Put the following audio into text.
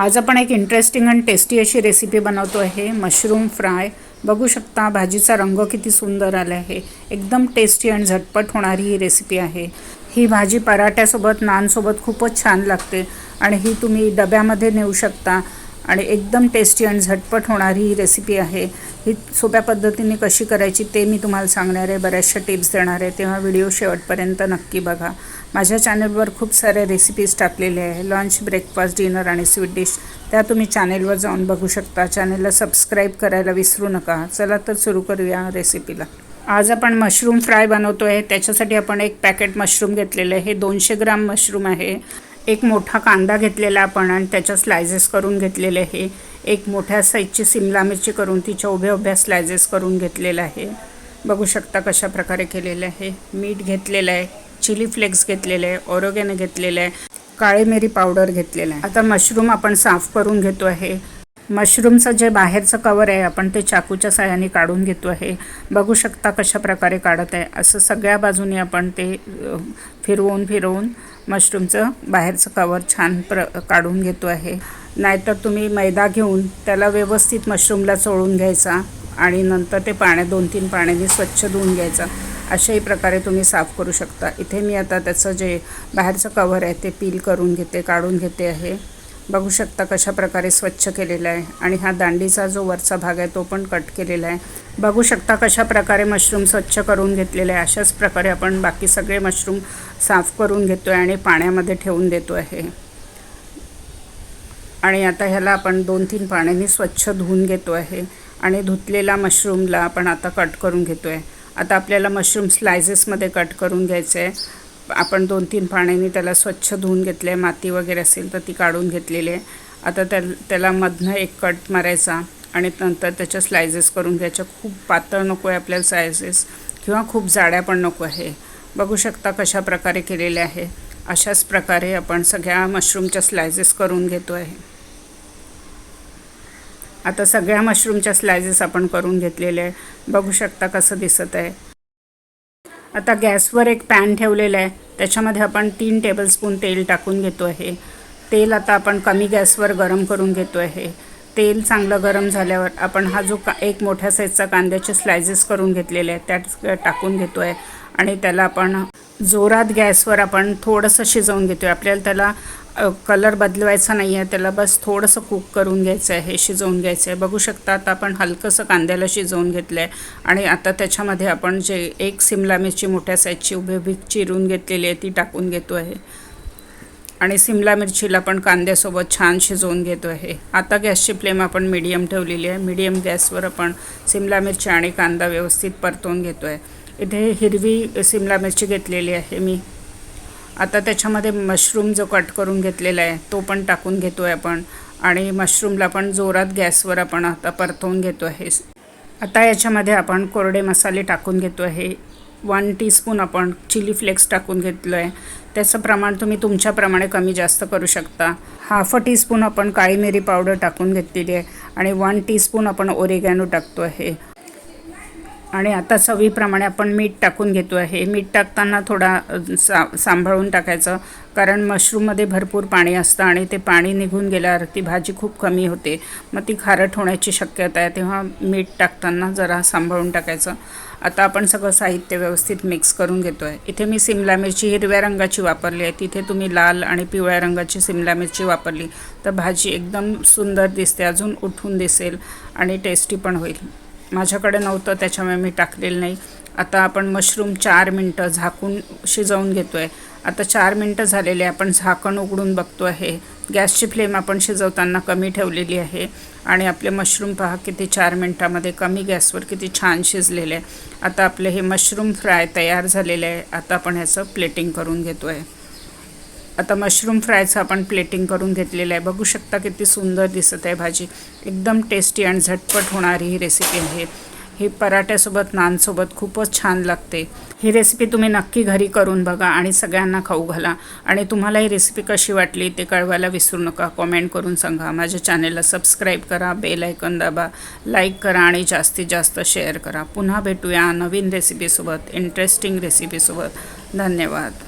आज आपण एक इंटरेस्टिंग आणि टेस्टी अशी रेसिपी बनवतो आहे. मशरूम फ्राय बघू शकता भाजीचा रंग किती सुंदर आला आहे. एकदम टेस्टी आणि झटपट होणारी ही रेसिपी आहे. ही भाजी पराठ्यासोबत नानसोबत खूपच छान लागते. आणि ही तुम्ही डब्यामध्ये नेऊ शकता. आणि एकदम टेस्टी आणि झटपट होणारी ही रेसिपी आहे. ही सोप्या पद्धतीने कशी करायची ते मी तुम्हाला सांगणार आहे. बऱ्याचशा टिप्स देणार आहे. तेव्हा व्हिडिओ शेवटपर्यंत नक्की बघा. माझ्या चॅनलवर खूप साऱ्या रेसिपीज टाकलेल्या आहे. लंच ब्रेकफास्ट डिनर आणि स्वीट डिश त्या तुम्ही चॅनेलवर जाऊन बघू शकता. चॅनेलला सबस्क्राईब करायला विसरू नका. चला तर सुरू करूया रेसिपीला आज आपण मशरूम फ्राय बनवतो आहे त्याच्यासाठी आपण एक पॅकेट मशरूम घेतलेलं आहे. हे दोनशे ग्राम मशरूम आहे. एक मोठा कांदा घेतलेला आपण आणि त्याच्या स्लायझेस करून घेतलेले आहे. एक मोठ्या साईजची सिमला मिरची करून तिच्या उभ्या उभ्या स्लायझेस करून घेतलेलं आहे. बघू शकता कशा प्रकारे केलेलं आहे. मीठ घेतलेलं आहे चिली फ्लेक्स घेतलेले आहे ओरोगॅने घेतलेलं आहे काळी मिरी पावडर घेतलेलं आहे. आता मशरूम आपण साफ करून घेतो आहे. मशरूमचं जे बाहेरचं कवर आहे आपण ते चाकूच्या साह्याने काढून घेतो आहे. बघू शकता कशा प्रकारे काढत आहे. असं सगळ्या बाजूने आपण ते फिरवून फिरवून मशरूमचं बाहेरचं कवर छान प्र काढून घेतो आहे. नाहीतर तुम्ही मैदा घेऊन त्याला व्यवस्थित मशरूमला चोळून घ्यायचा आणि नंतर ते पाण्या दोन तीन पाण्याने स्वच्छ धुवून घ्यायचा. अशाही प्रकारे तुम्ही साफ करू शकता. इथे मी आता त्याचं जे बाहेरचं कवर आहे ते पील करून घेते काढून घेते आहे. बघू शकता कशा प्रकारे स्वच्छ केलेला आहे. आणि हा दांडीचा जो वरचा भाग आहे तो पण कट केलेला आहे. बघू शकता कशा प्रकारे मशरूम स्वच्छ करून घेतलेले आहे. अशाच प्रकारे आपण बाकी सगळे मशरूम साफ करून घेतो आहे आणि पाण्यामध्ये ठेवून देतो आहे आणि आता ह्याला आपण दोन तीन पाण्याने स्वच्छ धुवून घेतो आहे आणि धुतलेला मशरूमला आपण आता कट करून घेतो आहे आता आपल्याला मशरूम स्लायसेसमध्ये कट करून घ्यायचं आहे. आपण दोन तीन पाण्याने त्याला स्वच्छ धुवून घेतले आहे माती वगैरे असेल तर ती काढून घेतलेली आहे. आता त्या त्याला मधनं एक कट मारायचा आणि नंतर त्याच्या स्लायसेस करून घ्यायच्या. खूप पातळ नको आहे आपल्याला स्लायसेस किंवा खूप जाड्या पण नको आहे. बघू शकता कशा प्रकारे केलेले आहे. अशाच प्रकारे आपण सगळ्या मशरूमच्या स्लायसेस करून घेतो आहे. आता सगळ्या मशरूमच्या स्लायसेस आपण करून घेतलेले आहे. बघू शकता कसं दिसत आहे. आता गॅसवर एक पॅन ठेवलेला आहे. त्याच्यामध्ये आपण तीन टेबलस्पून तेल टाकून घेतो आहे. तेल आता आपण कमी गॅसवर गरम करून घेतो आहे. तेल चांगलं गरम झाल्यावर आपण हा जो का एक मोठ्या साईजचा कांद्याचे स्लायसेस करून घेतलेले आहेत त्यात टाकून घेतो आहे आणि त्याला आपण जोरात गॅसवर आपण थोडंसं शिजवून घेतो आहे आपल्याला त्याला कलर बदलवायचा नाही आहे त्याला बस थोडंसं कुक करून घ्यायचं आहे हे शिजवून घ्यायचं आहे. बघू शकता आता आपण हलकंसं कांद्याला शिजवून घेतलं आहे आणि आता त्याच्यामध्ये आपण जे एक सिमला मिरची मोठ्या साईजची उभी उभी चिरून घेतलेली आहे ती टाकून घेतो आहे. आणि सिमला मिरचीला पण कांद्यासोबत छान शिजवून घेतो आहे. आता गॅसची फ्लेम आपण मीडियम ठेवलेली आहे. मीडियम गॅसवर आपण सिमला मिरची आणि कांदा व्यवस्थित परतवून घेतो आहे इथे हिरवी सिमला मिरची घेतलेली आहे मी. आता त्याच्यामध्ये मशरूम जो कट करून घेतलेला आहे तो पण टाकून घेतो आहे आपण. आणि मशरूमला पण जोरात गॅसवर आपण आता परतवून घेतो आहे आता याच्यामध्ये आपण कोरडे मसाले टाकून घेतो आहे वन टीस्पून आपण चिली फ्लेक्स टाकून घेतलं आहे त्याचं प्रमाण तुम्ही तुमच्याप्रमाणे कमी जास्त करू शकता. हाफ अ टीस्पून आपण काळी मिरी पावडर टाकून घेतलेली आहे. आणि वन टीस्पून आपण ओरेगॅनो टाकतो आहे आणि आता चवीप्रमाणे आपण मीठ टाकून घेतो आहे. मीठ टाकताना थोडा सा सांभाळून टाकायचं. कारण मशरूममध्ये भरपूर पाणी असतं आणि ते पाणी निघून गेल्यावर ती भाजी खूप कमी होते. मग ती खारट होण्याची शक्यता आहे. तेव्हा मीठ टाकताना जरा सांभाळून टाकायचं. आता आपण सगळं साहित्य व्यवस्थित मिक्स करून घेतो आहे इथे मी सिमला मिरची हिरव्या रंगाची वापरली आहे. तिथे तुम्ही लाल आणि पिवळ्या रंगाची सिमला मिरची वापरली. तर भाजी एकदम सुंदर दिसते. अजून उठून दिसेल आणि टेस्टी पण होईल. माझ्याकडे नव्हतं त्याच्यामुळे मी टाकलेलं नाही. आता आपण मशरूम चार मिनटं झाकून शिजवून घेतो आहे आता चार मिनटं झालेले आपण झाकण उघडून बघतो आहे. गॅसची फ्लेम आपण शिजवताना कमी ठेवलेली आहे. आणि आपले मशरूम पहा किती चार मिनटामध्ये कमी गॅसवर किती छान शिजलेले. आहे आता आपले हे मशरूम फ्राय तयार झालेले आहे. आता आपण ह्याचं प्लेटिंग करून घेतो आहे आता मशरूम फ्रायचं आपण प्लेटिंग करून घेतलेलं आहे. बघू शकता किती सुंदर दिसत आहे भाजी. एकदम टेस्टी आणि झटपट होणारी ही रेसिपी आहे. ही पराठ्यासोबत नानसोबत खूपच छान लागते. ही रेसिपी तुम्ही नक्की घरी करून बघा आणि सगळ्यांना खाऊ घाला. आणि तुम्हाला ही रेसिपी कशी वाटली ते कळवायला विसरू नका. कॉमेंट करून सांगा. माझ्या चॅनेलला सबस्क्राईब करा बेल ऐकन दाबा लाईक करा आणि जास्तीत जास्त शेअर करा. पुन्हा भेटूया नवीन रेसिपीसोबत इंटरेस्टिंग रेसिपीसोबत धन्यवाद.